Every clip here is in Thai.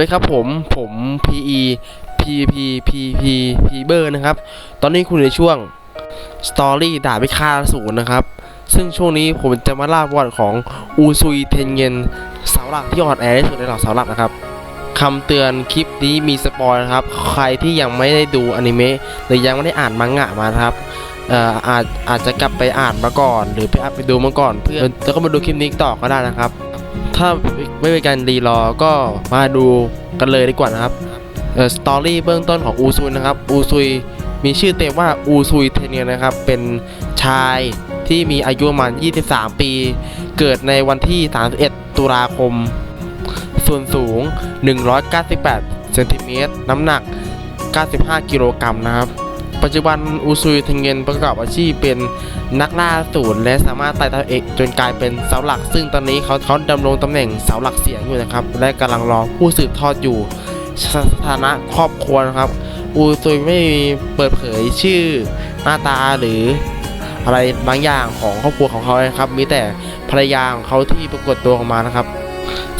สวัสดีครับผมผม PE PP PP P เบอร์นะครับ ตอนนี้คุณในช่วง Story ด่าไม่ค่าศูนย์นะครับ ซึ่งช่วงนี้ผมจะมาเล่าประวัติของอูซุยเทนเงินเสาหลักที่อ่อนแอที่สุดในเหล่าเสาหลักนะครับคำเตือนคลิปนี้มีสปอยนะครับ ใครที่ยังไม่ได้ดูอนิเมะหรือยังไม่ได้อ่านมังงะมานะครับเอ่ออาจอาจจะกลับไปอ่านมาก่อน หรือไปอ่านไปดูมาก่อนเพื่อแล้วก็มาดูคลิปนี้ต่อก็ได้นะครับ ถ้าไม่เป็นการรีรอก็มาดูกันเลยดีกว่านะครับเอ่อสตอรี่เบื้องต้นของอูซุยนะครับ อูซุยมีชื่อเต็มว่าอูซุยเทเนียนะครับ เป็นชายที่มีอายุประมาณ 23 ปี เกิดในวันที่ 31 ตุลาคม ส่วนสูง 198 เซนติเมตร น้ำหนัก 95 กิโลกรัมนะครับ ปัจจุบันอูซุยเทเงินประกอบอาชีพเป็นนักล่าศูนย์และสามารถไต่เต้าเอกจนกลายเป็นเสาหลัก ซึ่งตอนนี้เขาเขาดำรงตำแหน่งเสาหลักเสียงอยู่นะครับ และกำลังรอผู้สืบทอดอยู่สสถานะครอบครัวนะครับ อูซุยไม่เปิดเผยชื่อหน้าตาหรืออะไรบางอย่างของครอบครัวของเขานะครับ มีแต่ภรรยาของเขาที่ปรากฏตัวออกมานะครับ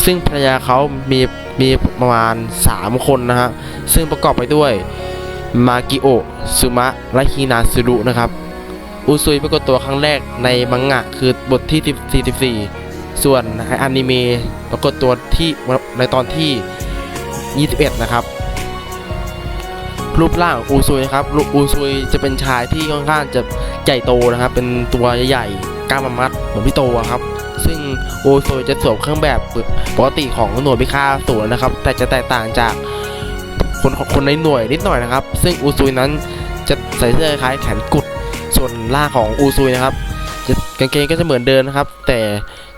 ซึ่งภรรยาเขามีมีประมาณ 3 คนนะฮะซึ่งประกอบไปด้วย มากิโอซุมะและฮินาซึรุนะครับอุซุยปรากฏตัวครั้งแรกในมังงะคือบทที่ 44 ส่วนในอนิเมะปรากฏตัวที่ในตอนที่ 21 นะครับ รูปร่างอูซุยครับรูปอูซุยจะเป็นชายที่ค่อนข้างจะใหญ่โตนะครับ เป็นตัวใหญ่ๆกล้ามมัดเหมือนพี่โตครับ ซึ่งอูซุยจะสวมเครื่องแบบปกติของหน่วยพิฆาตศูนนะครับ แต่จะแตกต่างจาก คนคนในหน่วยนิดหน่อยนะครับ ซึ่งอูซุยนั้นจะใส่เสื้อคล้ายแขนกุด ส่วนล่างของอูซุยนะครับจะกางเกงก็จะเหมือนเดิมนะครับ แต่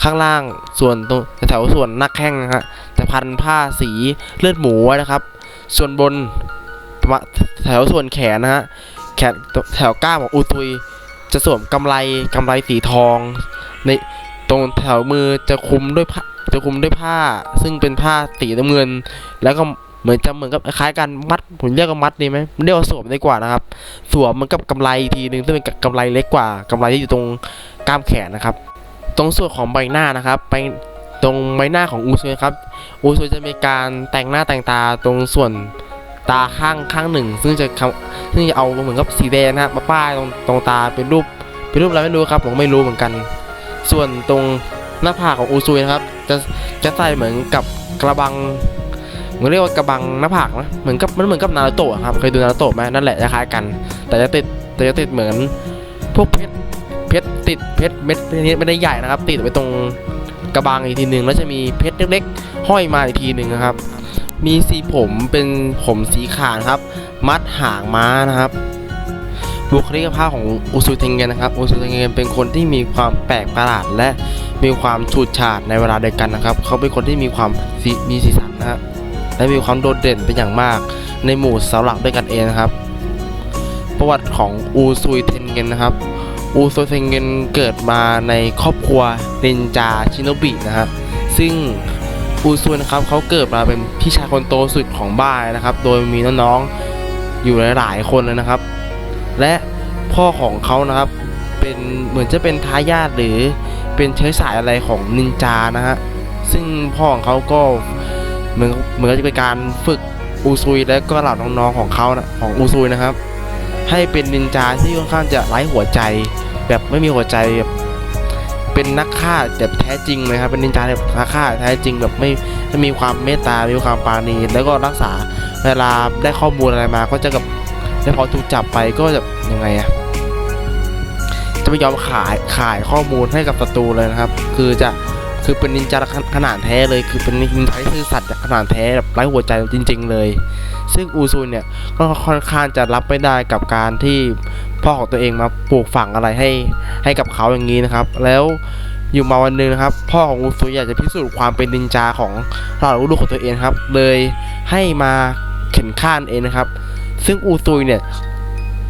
ข้างล่างส่วนตรงแถวส่วนหน้าแข้งนะฮะจะพันผ้าสีเลือดหมูไว้นะครับ ส่วนบนแถวส่วนแขนนะฮะแขนแถวก้ามของอูซุย จะสวมกำไรกำไรสีทอง ในตรงแถวมือจะคลุมด้วยผ้าจะคุมด้วยผ้า ซึ่งเป็นผ้าสีน้ำเงิน แล้วก็ เหมือนจะเหมือนกับคล้ายกันมัดผมเรียกว่ามัดดีไหมเรียกว่าสวมดีกว่านะครับ สวมมือนกับกำไรอีกทีหนึ่งซึ่งเป็นกำไรเล็กกว่ากำไรที่อยู่ตรงกล้ามแขนนะครับ ตรงส่วนของใบหน้านะครับ ไปตรงใบหน้าของอูซุยครับอูซุยจะมีการแต่งหน้าแต่งตาตรงส่วนตาข้างข้างหนึ่ง ซึ่งจะซึ่งจะเอาเหมือนกับสีแดงนะครับมาป้ายตรงตรงตาเป็นรูปเป็นรูปอะไรไม่รู้ครับผมไม่รู้เหมือนกัน ส่วนตรงหน้าผากของอูซุยนะครับ จะจะใส่เหมือนกับกระบัง มันเรียกว่ากระบังหน้าผากนะเหมือนกับมันเหมือนกับนารูโตะครับเคยดูนารูโตะไหมนั่นแหละคล้ายกัน แต่จะติดแต่จะติดเหมือนพวกเพชรเพชรติดเพชรเม็ดนี้ไม่ได้ใหญ่นะครับ ติดไว้ตรงกระบังอีกทีหนึ่งแล้วจะมีเพชรเล็กๆ ห้อยมาอีกทีหนึ่งนะครับ มีสีผมเป็นผมสีขาวครับ มัดหางม้านะครับบุคลิกภาพของอุซุเทงเงนนะครับอุซุเทงเงนเป็นคนที่มีความแปลกประหลาดและมีความฉูดฉาดในเวลาเดียวกันนะครับ เขาเป็นคนที่มีความมีสีสันนะครับ และมีความโดดเด่นเป็นอย่างมาก ในหมู่เสาหลักด้วยกันเองนะครับ ประวัติของอูซุยเทนเงนนะครับ อูซุยเทนเงนเกิดมาในครอบครัวนินจาชิโนบินะครับซึ่งอูซุยนะครับเขาเกิดมาเป็นพี่ชายคนโตสุดของบ้านนะครับ โดยมีน้องๆอยู่หลายๆคนเลยนะครับ และพ่อของเขานะครับเป็นเหมือนจะเป็นทายาทหรือเป็นเชื้อสายอะไรของนินจานะฮะซึ่งพ่อของเขาก็ เหมือนเหมือนจะเป็นการฝึกอูซุยและก็เหล่าน้องๆของเขานะของอูซุยนะครับ ให้เป็นนินจาที่ค่อนข้างจะไร้หัวใจ แบบไม่มีหัวใจแบบเป็นนักฆ่าแบบแท้จริงเลยครับเป็นนินจาแบบนักฆ่าแท้จริงแบบไม่ไม่มีความเมตตามีความปราณีแล้วก็รักษาเวลาได้ข้อมูลอะไรมา ก็จะกับแล้วพอถูกจับไปก็จะยังไงอะจะไม่ยอมขายขายข้อมูลให้กับศัตรูเลยนะครับ คือจะ คือเป็นนินจาขนาดแท้เลย คือเป็นนินจาที่ซื่อสัตย์ขนาดแท้แบบไร้หัวใจจริง ๆ เลย ซึ่งอูซุนเนี่ยก็ค่อนข้างจะรับไม่ได้กับการที่พ่อของตัวเองมาปลูกฝังอะไรให้ให้กับเขาอย่างนี้นะครับ แล้วอยู่มาวันหนึ่งนะครับ พ่อของอูซุยอยากจะพิสูจน์ความเป็นนินจาของเหล่าลูกของตัวเองครับ เลยให้มาเข็นฆ่านเองนะครับ ซึ่งอูซุยเนี่ย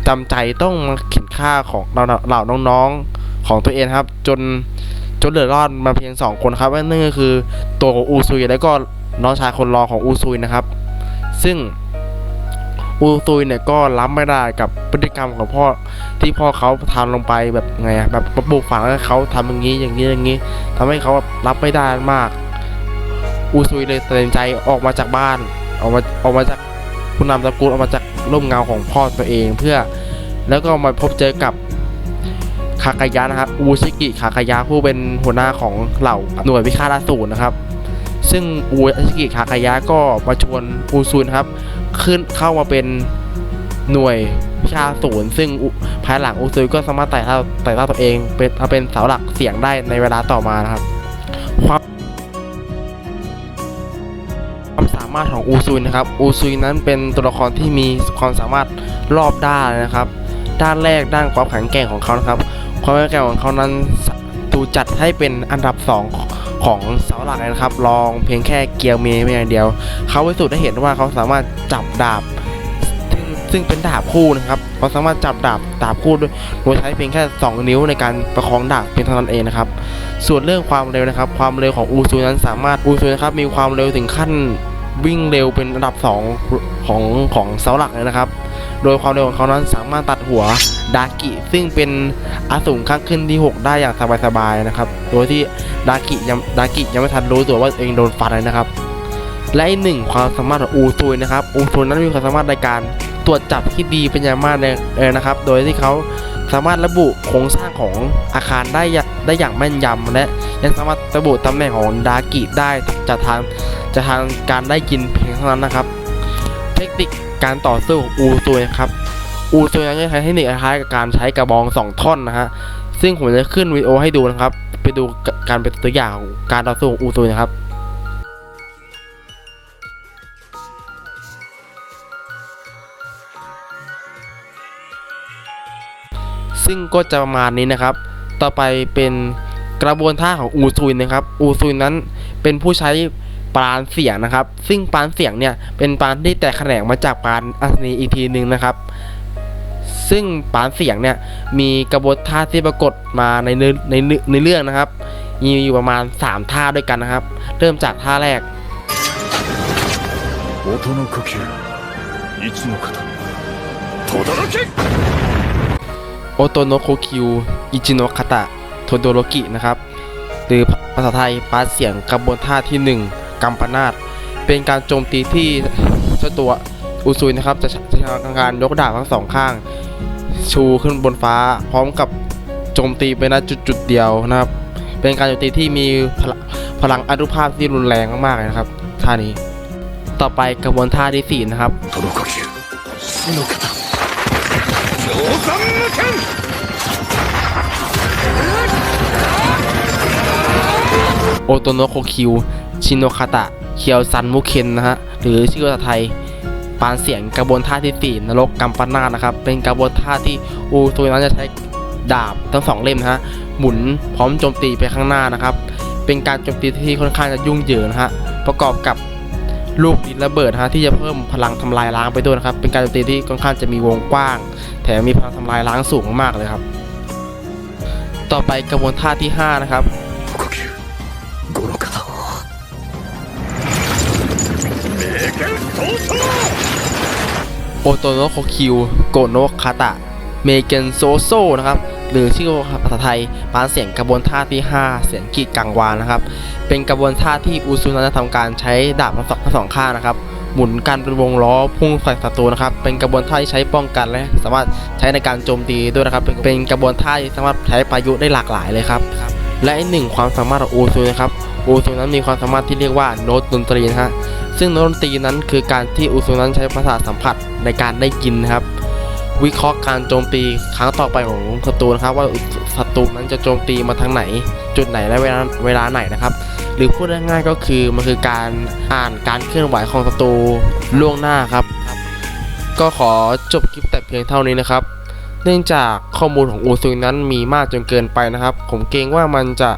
จำใจต้องมาเข็นฆ่าของเราเหล่าน้องๆของตัวเองครับ จน จนเหลือรอดมาเพียง 2 คนครับนั่นก็คือตัวของอูซุยแล้วก็น้องชายคนรองของอูซุยนะครับ ซึ่งอูซุยเนี่ยก็รับไม่ได้กับพฤติกรรมของพ่อที่พ่อเขาทำลงไปแบบไงแบบปลูกฝังให้เขาทำอย่างนี้อย่างนี้อย่างนี้ทำให้เขารับไม่ได้มาก อูซุยเลยตัดสินใจออกมาจากบ้านออกมาออกมาจากผู้นำตระกูลออกมาจากร่มเงาของพ่อตัวเองเพื่อแล้วก็มาพบเจอกับ คากายะนะครับอูชิกิคากายะผู้เป็นหัวหน้าของเหล่าหน่วยพิฆาตอสูรนะครับซึ่งอูชิกิคากายะก็มาชวนอูซุนครับ ขึ้นเข้ามาเป็นหน่วยพิฆาตอสูรซึ่งภายหลังอูซุยก็สามารถไต่เต้าไต่เต้าตัวเองเป็นมาเป็นเสาหลักเสียงได้ในเวลาต่อมานะครับความความสามารถของอูซุยนะครับอูซุยนั้นเป็นตัวละครที่มีความสามารถรอบด้านนะครับ ด้านแรกด้านความแข็งแกร่งของเขานะครับ ความแข็งแกร่งของเขานั้นถูกจัดให้เป็นอันดับสองของเสาหลักเลยนะครับ รองเพียงแค่เกียวเมย์เพียงอย่างเดียว เขาพิสูจน์ได้เห็นว่าเขาสามารถจับดาบซึ่งซึ่งเป็นดาบคู่นะครับเขาสามารถจับดาบดาบคู่ด้วยโดยใช้เพียงแค่ 2 นิ้วในการประคองดาบเพียงเท่านั้นเองนะครับ ส่วนเรื่องความเร็วนะครับ ความเร็วของอูซูนั้นสามารถอูซูนะครับมีความเร็วถึงขั้นวิ่งเร็วเป็นอันดับ 2 ของของเสาหลักเลยนะครับ โดยความเร็วของเขานั้นสามารถตัดหัวดากิ ซึ่งเป็นอสูรข้างขึ้นที่ 6 ได้อย่างสบายๆนะครับ โดยที่ดากิยังดากิยังไม่ทันรู้ตัวว่าเองโดนฟันเลยนะครับ และอีกหนึ่งความสามารถของอูซุยนะครับ อูซุยนั้นมีความสามารถในการตรวจจับที่ดีเป็นอย่างมากเลยนะครับ โดยที่เขาสามารถระบุโครงสร้างของอาคารได้ได้อย่างแม่นยำและยังสามารถระบุตำแหน่งของดากิได้จากทางจากทางการได้ยินเพียงเท่านั้นนะครับ เทคนิค การต่อสู้ของอูซุยครับ อูซุยนั้นใช้เทคนิคคล้ายกับการใช้กระบองสองท่อนนะฮะ ซึ่งผมจะขึ้นวิดีโอให้ดูนะครับ ไปดูการเป็นตัวอย่างของการต่อสู้ของอูซุยนะครับซึ่งก็จะประมาณนี้นะครับ ต่อไปเป็นกระบวนท่าของอูซุยนะครับ อูซุยนั้นเป็นผู้ใช้ ปานเสียงนะครับ ซึ่งปานเสียงเนี่ยเป็นปานที่แตกแขนงมาจากปานอัศนีอีกทีหนึ่งนะครับ ซึ่งปานเสียงเนี่ยมีกระบวนท่าที่ปรากฏมาในเนในในเรื่องนะครับ มีอยู่ประมาณ 3 ท่าด้วยกันนะครับ เริ่มจากท่าแรกโอโตโนโคคิวอิจิโนคาตะโทโดโรกินะครับ หรือภาษาไทยปาเสียงกระบวนท่าที่ 1 กัมปนาตเป็นการโจมตีที่เจ้าตัวอุซุยนะครับ จะใช้การยกดาบทั้งสองข้าง ชูขึ้นบนฟ้า พร้อมกับโจมตีไปณจุดๆเดียวนะครับ เป็นการโจมตีที่มีพลังอนุภาพที่รุนแรงมากๆเลยนะครับท่านี้ ต่อไปกระบวนท่าที่สี่นะครับโอโตโนโคคิว ชินโนคาตะ เคียวซันมุเคนนะฮะ หรือชื่อภาษาไทย ปานเสียงกระบวนท่าที่สี่นรกกัมปนาตนะครับ เป็นกระบวนท่าที่อูซุยนั้นจะใช้ดาบทั้งสองเล่มนะฮะ หมุนพร้อมโจมตีไปข้างหน้านะครับ เป็นการโจมตีที่ค่อนข้างจะยุ่งเหยิงนะฮะ ประกอบกับลูกดินระเบิดนะฮะที่จะเพิ่มพลังทำลายล้างไปด้วยนะครับ เป็นการโจมตีที่ค่อนข้างจะมีวงกว้าง แถมมีพลังทำลายล้างสูงมากเลยครับ ต่อไปกระบวนท่าที่ห้านะครับ โอโตโนโคคิวโกโนคาตะ เมเกนโซโซนะครับ หรือชื่อภาษาไทยปานเสียงกระบวนท่าที่ 5 เสียงกีดกังวานนะครับ เป็นกระบวนท่าที่อุซุนะจะทำการใช้ดาบทั้งสองทั้งสองข้างนะครับ หมุนกันเป็นวงล้อพุ่งใส่ศัตรูนะครับ เป็นกระบวนท่าที่ใช้ป้องกันและสามารถใช้ในการโจมตีด้วยนะครับ เป็นกระบวนท่าที่สามารถใช้ประยุกต์ได้หลากหลายเลยครับ และอีกหนึ่งความสามารถของอูซุนะครับ อูซุนั้นมีความสามารถที่เรียกว่าโน้ตดนตรีนะฮะซึ่งโน้ตดนตรีนั้นคือการที่อูซุนั้นใช้ประสาทสัมผัสในการได้ยินนะครับ วิเคราะห์การโจมตีครั้งต่อไปของศัตรูนะครับ ว่าศัตรูนั้นจะโจมตีมาทางไหน จุดไหนและเวลาเวลาไหนนะครับ หรือพูดง่ายๆก็คือมันคือการอ่านการเคลื่อนไหวของศัตรูล่วงหน้าครับ ก็ขอจบคลิปแต่เพียงเท่านี้นะครับเนื่องจากข้อมูลของอูซุนั้นมีมากจนเกินไปนะครับ ผมเกรงว่ามันจะ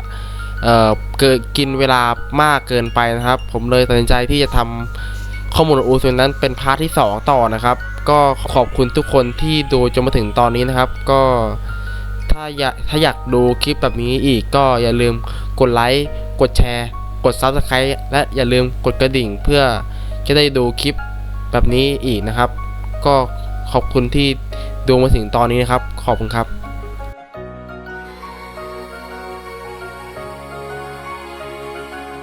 เอ่อเกิดกินเวลามากเกินไปนะครับ ผมเลยตัดสินใจที่จะทำข้อมูลอูซุยนั้นเป็นพาร์ทที่ 2 ต่อนะครับ ก็ขอบคุณทุกคนที่ดูจนมาถึงตอนนี้นะครับ ก็ถ้าอยากถ้าอยากดูคลิปแบบนี้อีกก็อย่าลืมกดไลค์กดแชร์ กด Subscribe และอย่าลืมกดกระดิ่งเพื่อจะได้ดูคลิปแบบนี้อีกนะครับ ก็ขอบคุณที่ดูมาถึงตอนนี้นะครับ ขอบคุณครับ